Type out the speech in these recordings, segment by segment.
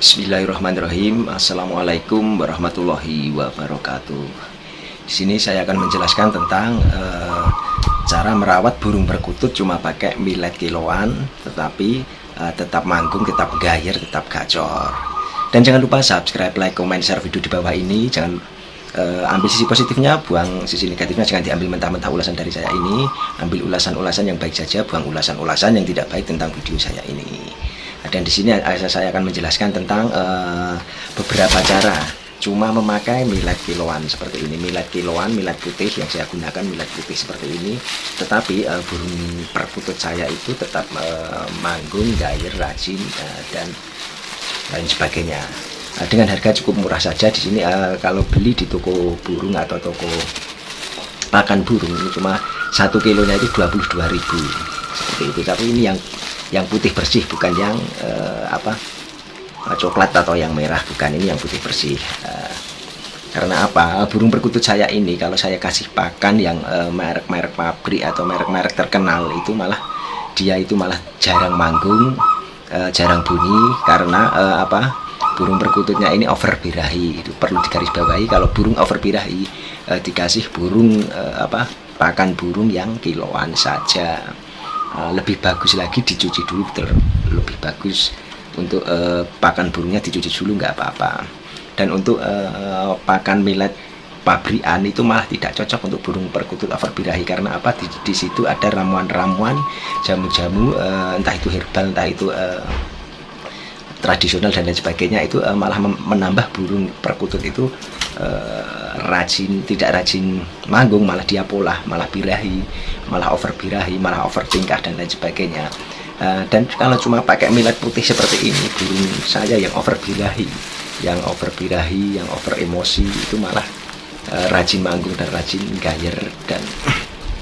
Bismillahirrahmanirrahim. Assalamualaikum warahmatullahi wabarakatuh. Di sini saya akan menjelaskan tentang uh, cara merawat burung perkutut cuma pakai millet kiloan, tetapi uh, tetap manggung, tetap gayer, tetap gacor. Dan jangan lupa subscribe, like, comment, share video di bawah ini. Jangan uh, ambil sisi positifnya, buang sisi negatifnya. Jangan diambil mentah-mentah ulasan dari saya ini. Ambil ulasan-ulasan yang baik saja, buang ulasan-ulasan yang tidak baik tentang video saya ini dan di sini saya akan menjelaskan tentang uh, beberapa cara. Cuma memakai millet kiloan seperti ini. Millet kiloan millet putih yang saya gunakan millet putih seperti ini. Tetapi uh, burung perkutut saya itu tetap uh, manggung gair rajin uh, dan lain sebagainya. Uh, dengan harga cukup murah saja di sini uh, kalau beli di toko burung atau toko pakan burung ini cuma satu kilonya itu 22.000 seperti itu. Tapi ini yang yang putih bersih bukan yang uh, apa uh, coklat atau yang merah bukan. Ini yang putih bersih. Uh, karena apa? Burung perkutut saya ini kalau saya kasih pakan yang merek-merek pabrik atau merek-merek terkenal itu malah dia itu malah jarang manggung uh, jarang bunyi karena uh, apa burung perkututnya ini over birahi itu perlu digarisbawahi kalau burung over birahi uh, dikasih burung uh, apa pakan burung yang kiloan saja uh, lebih bagus lagi dicuci dulu ter lebih bagus untuk uh, pakan burungnya dicuci dulu nggak apa-apa. Dan untuk uh, pakan millet pabrikan itu malah tidak cocok untuk burung perkutut over birahi karena apa? Di, di situ ada ramuan-ramuan jamu-jamu uh, entah itu herbal entah itu uh, tradisional dan lain sebagainya itu uh, malah menambah burung perkutut itu uh, rajin tidak rajin manggung malah dia pola malah birahi malah over birahi malah over tingkah dan lain sebagainya. Uh, dan kalau cuma pakai millet putih seperti ini burung saya yang over birahi yang over birahi yang over emosi itu malah uh, rajin manggung dan rajin gayer dan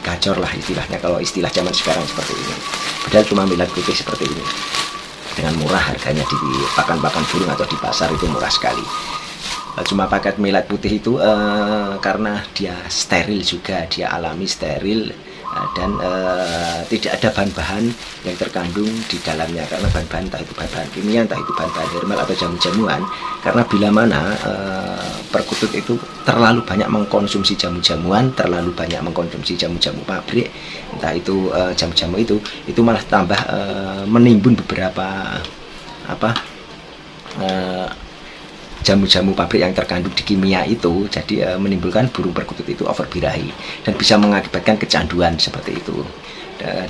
gacor lah istilahnya kalau istilah zaman sekarang seperti ini. Padahal cuma millet putih seperti ini. Dengan murah harganya di pakan-pakan burung atau di pasar itu murah sekali. Eh, cuma paket millet putih itu uh, karena dia steril juga dia alami steril uh, dan uh, tidak ada bahan-bahan yang terkandung di dalamnya karena bahan-bahan entah itu bahan-bahan kimia entah itu bahan-bahan herbal atau jamu-jamuan karena bila mana uh, perkutut itu terlalu banyak mengkonsumsi jamu-jamuan terlalu banyak mengkonsumsi jamu-jamu pabrik entah itu jamu-jamu uh, itu itu malah tambah uh, menimbun beberapa apa jamu-jamu pabrik yang terkandung di kimia itu jadi uh, menimbulkan burung perkutut itu over birahi dan bisa mengakibatkan kecanduan seperti itu.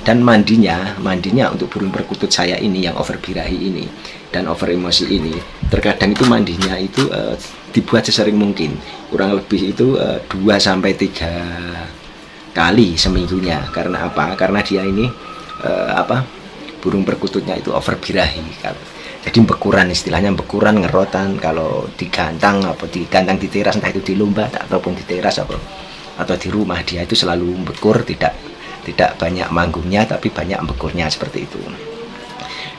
Dan mandinya mandinya untuk burung perkutut saya ini yang over birahi ini dan over emosi ini terkadang itu mandinya itu uh, dibuat sesering mungkin. Kurang lebih itu uh, eh, 2 sampai 3 kali seminggunya. Karena apa? Karena dia ini uh, apa burung perkututnya itu over birahi jadi bekuran istilahnya bekuran ngerotan. Kalau digantang apa digantang di teras entah itu di lomba ataupun di teras apa atau di rumah dia itu selalu bekur tidak tidak banyak manggungnya tapi banyak bekurnya seperti itu.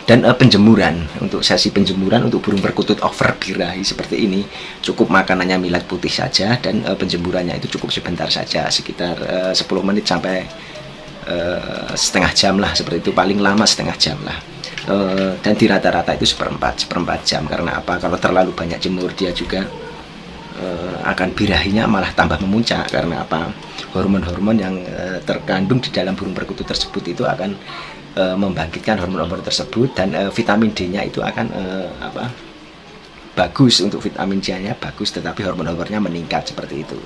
Dan uh, penjemuran untuk sesi penjemuran untuk burung perkutut over birahi seperti ini cukup makanannya milat putih saja dan uh, penjemurannya itu cukup sebentar saja sekitar uh, 10 menit sampai uh, setengah jam lah seperti itu. Paling lama setengah jam lah. Uh, dan di rata-rata itu seperempat seperempat jam. Karena apa? Kalau terlalu banyak jemur dia juga uh, akan birahinya malah tambah memuncak. Karena apa? Hormon-hormon yang uh, terkandung di dalam burung perkutut tersebut itu akan uh, membangkitkan hormon-hormon tersebut. Dan uh, vitamin D-nya itu akan uh, apa? Bagus. Untuk vitamin C-nya bagus tetapi hormon-hormonnya meningkat seperti itu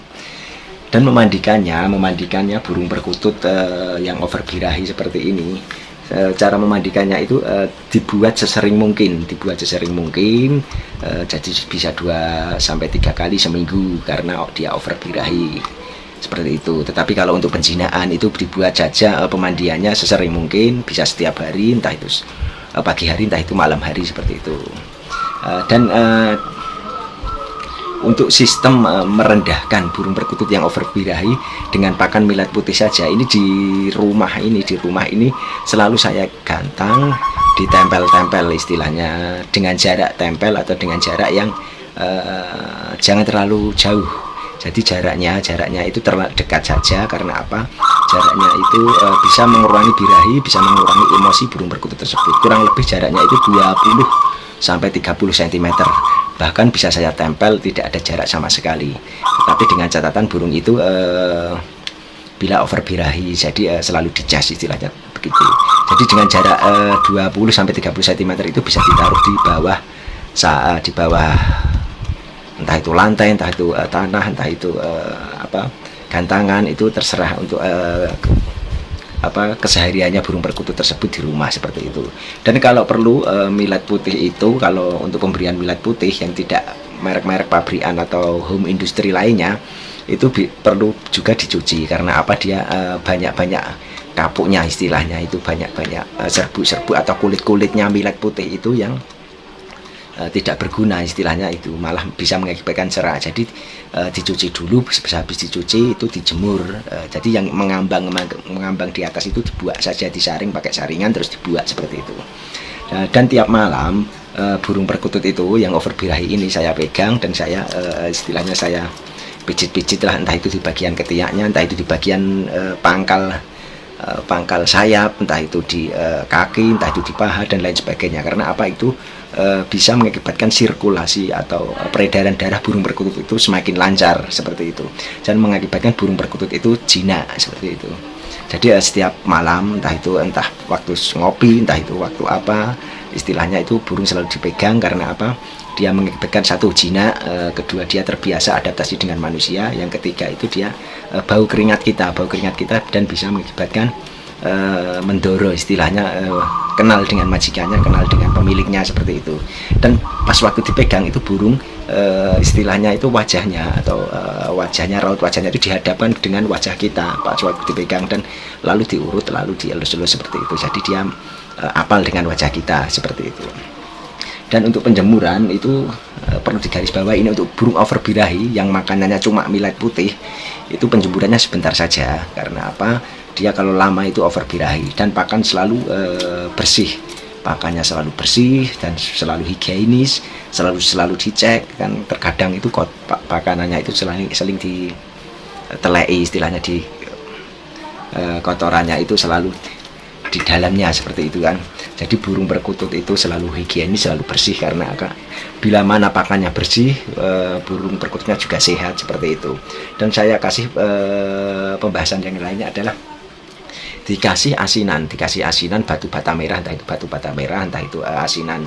dan memandikannya memandikannya burung perkutut uh, yang over birahi seperti ini Eh, cara memandikannya itu uh, dibuat sesering mungkin dibuat sesering mungkin uh, jadi bisa dua sampai tiga kali seminggu karena dia over birahi seperti itu. Tetapi kalau untuk penjinaan itu dibuat saja uh, pemandiannya sesering mungkin bisa setiap hari entah itu uh, pagi hari entah itu malam hari seperti itu. Uh, dan uh, untuk sistem uh, merendahkan burung perkutut yang over birahi dengan pakan millet putih saja. Ini di rumah ini di rumah ini selalu saya gantang ditempel-tempel istilahnya dengan jarak tempel atau dengan jarak yang uh, jangan terlalu jauh. Jadi jaraknya jaraknya itu terlalu dekat saja. Karena apa? Jaraknya itu uh, bisa mengurangi birahi bisa mengurangi emosi burung perkutut tersebut. Kurang lebih jaraknya itu 20 sampai 30 cm bahkan bisa saya tempel tidak ada jarak sama sekali. Tapi dengan catatan burung itu eh, bila over birahi jadi eh, selalu dicas istilahnya begitu. Jadi dengan jarak eh, 20 sampai 30 cm itu bisa ditaruh di bawah saat di bawah entah itu lantai entah itu uh, tanah entah itu uh, apa gantangan itu terserah untuk uh, apa kesehariannya burung perkutut tersebut di rumah seperti itu. Dan kalau perlu uh, milet putih itu kalau untuk pemberian milet putih yang tidak merek-merek pabrikan atau home industry lainnya itu perlu juga dicuci. Karena apa? Dia banyak-banyak uh, kapuknya istilahnya itu banyak-banyak serbu-serbu atau kulit-kulitnya milet putih itu yang uh, tidak berguna istilahnya itu malah bisa mengakibatkan serak jadi uh, dicuci dulu habis dicuci itu dijemur. Uh, jadi yang mengambang mengambang di atas itu dibuat saja disaring pakai saringan terus dibuat seperti itu. Uh, dan tiap malam uh, burung perkutut itu yang over birahi ini saya pegang dan saya uh, istilahnya saya pijit-pijit lah. Entah itu di bagian ketiaknya entah itu di bagian uh, pangkal uh, pangkal sayap entah itu di uh, kaki entah itu di paha dan lain sebagainya. Karena apa itu Eh, bisa mengakibatkan sirkulasi atau eh, peredaran darah burung perkutut itu semakin lancar seperti itu. Dan mengakibatkan burung perkutut itu jinak seperti itu. Jadi uh, setiap malam entah itu entah waktu ngopi entah itu waktu apa istilahnya itu burung selalu dipegang karena apa dia mengakibatkan satu jinak uh, kedua dia terbiasa adaptasi dengan manusia yang ketiga itu dia uh, bau keringat kita bau keringat kita dan bisa mengakibatkan uh, mendoro istilahnya kenal dengan majikannya, kenal dengan pemiliknya seperti itu. Dan pas waktu dipegang itu burung istilahnya itu wajahnya atau wajahnya raut wajahnya itu dihadapkan dengan wajah kita pas waktu dipegang dan lalu diurut lalu dielus-elus seperti itu. Jadi dia apal dengan wajah kita seperti itu. Dan untuk penjemuran itu e, perlu digarisbawahi ini untuk burung over birahi yang makanannya cuma millet putih itu penjemurannya sebentar saja. Karena apa? dia kalau lama itu over birahi dan pakan selalu e, bersih. Pakannya selalu bersih dan selalu higienis selalu selalu dicek kan. Terkadang itu kot pakanannya itu seling seling di telei istilahnya di e, kotorannya itu selalu di dalamnya seperti itu kan. Jadi burung perkutut itu selalu higienis selalu bersih karena bila mana pakannya bersih e, burung perkututnya juga sehat seperti itu. Dan saya kasih e, pembahasan yang lainnya adalah dikasih asinan dikasih asinan batu bata merah entah itu batu bata merah entah itu uh, asinan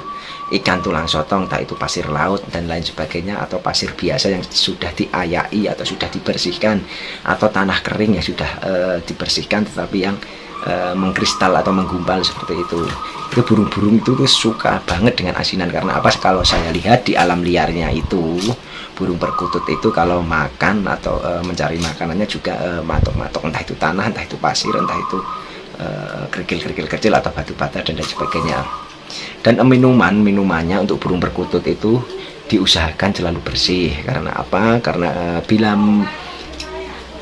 ikan tulang sotong entah itu pasir laut dan lain sebagainya atau pasir biasa yang sudah diayai atau sudah dibersihkan atau tanah kering yang sudah uh, dibersihkan tetapi yang uh, mengkristal atau menggumpal seperti itu. Itu burung-burung itu suka banget dengan asinan. Karena apa? Kalau saya lihat di alam liarnya itu burung perkutut itu kalau makan atau e, mencari makanannya juga e, matok-matok. Entah itu tanah entah itu pasir entah itu kerikil-kerikil kecil atau batu bata dan lain sebagainya. Dan e, minuman minumannya untuk burung perkutut itu diusahakan selalu bersih. Karena apa? Karena e, bila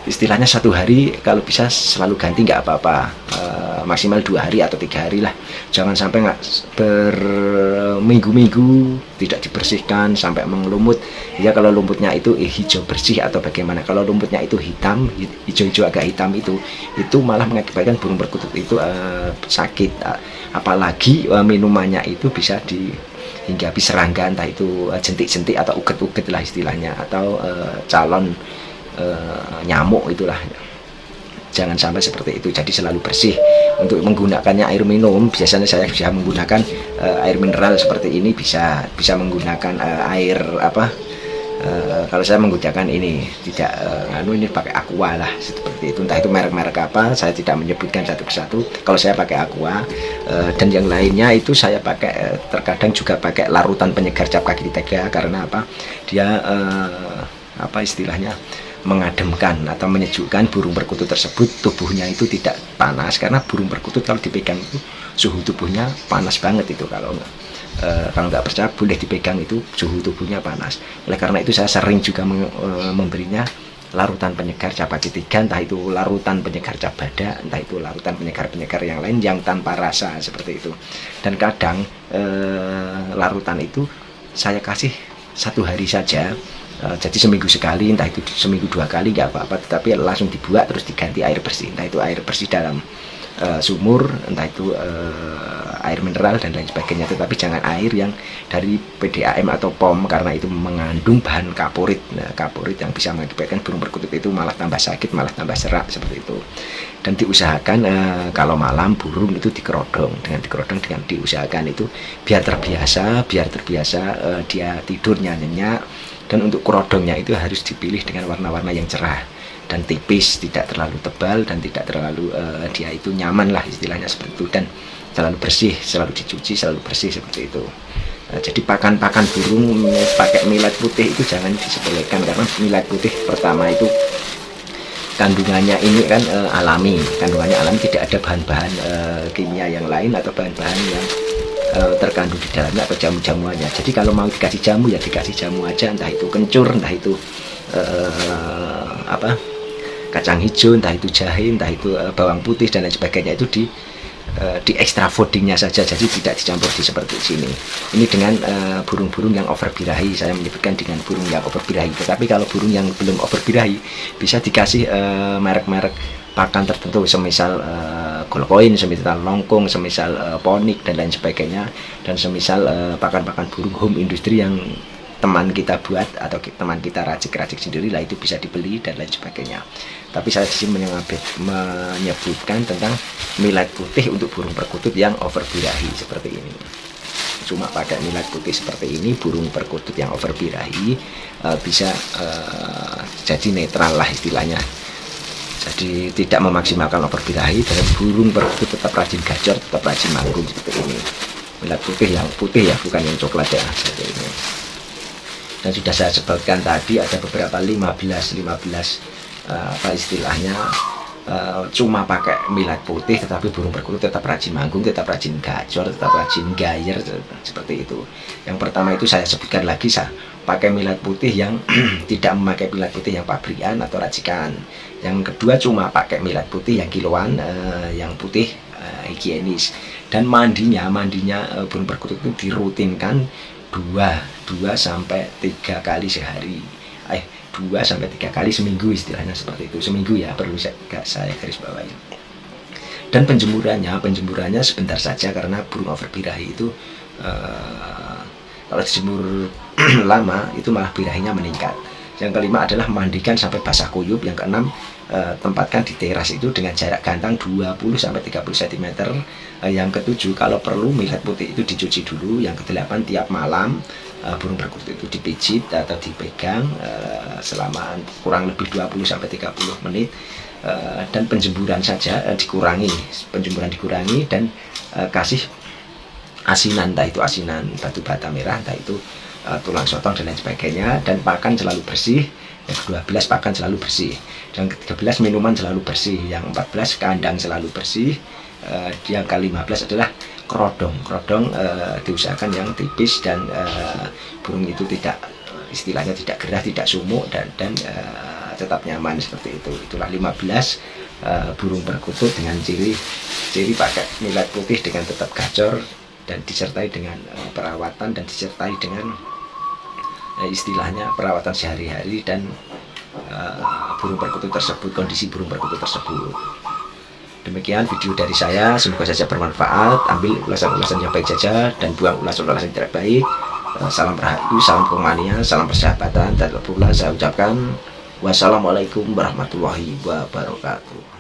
istilahnya satu hari kalau bisa selalu ganti nggak apa-apa. E, maksimal dua hari atau tiga hari lah. Jangan sampai nggak berminggu-minggu tidak dibersihkan sampai mengelumut. Ya kalau lumputnya itu eh, hijau bersih atau bagaimana. Kalau lumputnya itu hitam hijau-hijau agak hitam itu itu malah mengakibatkan burung perkutut itu e, sakit. Apalagi e, minumannya itu bisa di hingga serangga entah itu jentik-jentik atau uget-uget lah istilahnya atau e, calon uh, nyamuk itulah. Jangan sampai seperti itu. Jadi selalu bersih. Untuk menggunakannya air minum biasanya saya bisa menggunakan uh, air mineral seperti ini. Bisa bisa menggunakan uh, air apa uh, kalau saya menggunakan ini tidak uh, anu ini pakai aqua lah seperti itu. Entah itu merek-merek apa saya tidak menyebutkan satu persatu. Kalau saya pakai aqua uh, dan yang lainnya itu saya pakai terkadang juga pakai larutan penyegar cap kaki tega. Karena apa? Dia uh, apa istilahnya mengademkan atau menyejukkan burung perkutut tersebut tubuhnya itu tidak panas. Karena burung perkutut kalau dipegang itu suhu tubuhnya panas banget itu. Kalau e, kalau nggak percaya boleh dipegang itu suhu tubuhnya panas. Oleh karena itu saya sering juga me, e, memberinya larutan penyegar capati tiga entah itu larutan penyegar cabada entah itu larutan penyegar-penyegar yang lain yang tanpa rasa seperti itu. Dan kadang e, larutan itu saya kasih satu hari saja jadi seminggu sekali, entah itu seminggu dua kali nggak apa-apa, tetapi langsung dibuat terus diganti air bersih, entah itu air bersih dalam eh, sumur entah itu eh, air mineral dan lain sebagainya. Tetapi jangan air yang dari PDAM atau POM karena itu mengandung bahan kaporit. Nah, kaporit yang bisa mengakibatkan burung perkutut itu malah tambah sakit malah tambah serak seperti itu. Dan diusahakan eh, kalau malam burung itu dikerodong. Dengan dikerodong dengan diusahakan itu biar terbiasa biar terbiasa eh, dia tidurnya nyenyak dan untuk kerodongnya itu harus dipilih dengan warna-warna yang cerah dan tipis, tidak terlalu tebal dan tidak terlalu uh, dia itu nyaman lah istilahnya seperti itu dan selalu bersih, selalu dicuci, selalu bersih seperti itu. Uh, jadi pakan-pakan burung pakai millet putih itu jangan disepelekan karena millet putih pertama itu kandungannya ini kan uh, alami, kandungannya alami tidak ada bahan-bahan uh, kimia yang lain atau bahan-bahan yang uh, terkandung di dalamnya atau jamu-jamuannya. Jadi kalau mau dikasih jamu ya dikasih jamu aja, entah itu kencur, entah itu uh, apa kacang hijau, entah itu jahe, entah itu uh, bawang putih dan lain sebagainya itu di uh, di extra foodingnya saja, jadi tidak dicampur di seperti sini. Ini dengan burung-burung uh, yang over birahi, saya menyebutkan dengan burung yang over birahi. Tetapi kalau burung yang belum over birahi bisa dikasih merek-merek uh, pakan tertentu, semisal uh, golkoin, semisal longkung, semisal uh, ponik dan lain sebagainya, dan semisal pakan-pakan uh, burung home industri yang teman kita buat atau teman kita racik-racik sendiri lah itu bisa dibeli dan lain sebagainya. Tapi saya di sini menyebutkan tentang millet putih untuk burung perkutut yang over birahi seperti ini. Cuma pada millet putih seperti ini burung perkutut yang over birahi uh, bisa uh, jadi netral lah istilahnya jadi tidak memaksimalkan over birahi. Dan burung perkutut tetap rajin gacor tetap rajin manggung seperti ini. Millet putih yang putih ya bukan yang coklat ya seperti ini. Dan sudah saya sebutkan tadi ada beberapa 15 15 uh, apa istilahnya uh, cuma pakai millet putih tetapi burung perkutut tetap rajin manggung tetap rajin gacor tetap rajin gayer seperti itu. Yang pertama itu saya sebutkan lagi saya pakai millet putih yang tidak memakai millet putih yang pabrikan atau racikan yang kedua cuma pakai millet putih yang kiloan uh, yang putih uh, higienis. Dan mandinya mandinya uh, burung perkutut itu dirutinkan dua dua sampai tiga kali sehari. Eh dua sampai tiga kali seminggu istilahnya seperti itu. Seminggu ya perlu saya, saya garis bawahi. Dan penjemurannya penjemurannya sebentar saja karena burung over birahi itu uh, kalau dijemur lama itu malah birahinya meningkat yang kelima adalah mandikan sampai basah kuyup. Yang keenam eh, tempatkan di teras itu dengan jarak gantang 20 sampai 30 cm eh, yang ketujuh kalau perlu millet putih itu dicuci dulu. Yang kedelapan tiap malam eh, burung perkutut itu dipijit atau dipegang selama kurang lebih 20 sampai 30 menit. Dan penjemburan saja dikurangi. Penjemburan dikurangi dan kasih asinan entah itu asinan batu bata merah entah itu tulang sotong dan lain sebagainya dan pakan selalu bersih yang ke-12 pakan selalu bersih dan ke-13 minuman selalu bersih yang 14 kandang selalu bersih uh, yang ke-15 adalah kerodong. Kerodong uh, diusahakan yang tipis dan uh, burung itu tidak istilahnya tidak gerah tidak sumuk dan dan uh, tetap nyaman seperti itu. Itulah 15 uh, burung perkutut dengan ciri ciri pakai millet putih dengan tetap gacor dan disertai dengan perawatan dan disertai dengan eh, istilahnya perawatan sehari-hari dan uh, burung perkutut tersebut kondisi burung perkutut tersebut. Demikian video dari saya. Semoga saja bermanfaat. Ambil ulasan-ulasan yang baik saja dan buang ulasan-ulasan yang tidak baik. Uh, salam rahayu salam kemanian salam persahabatan. Dan pula saya ucapkan wassalamualaikum warahmatullahi wabarakatuh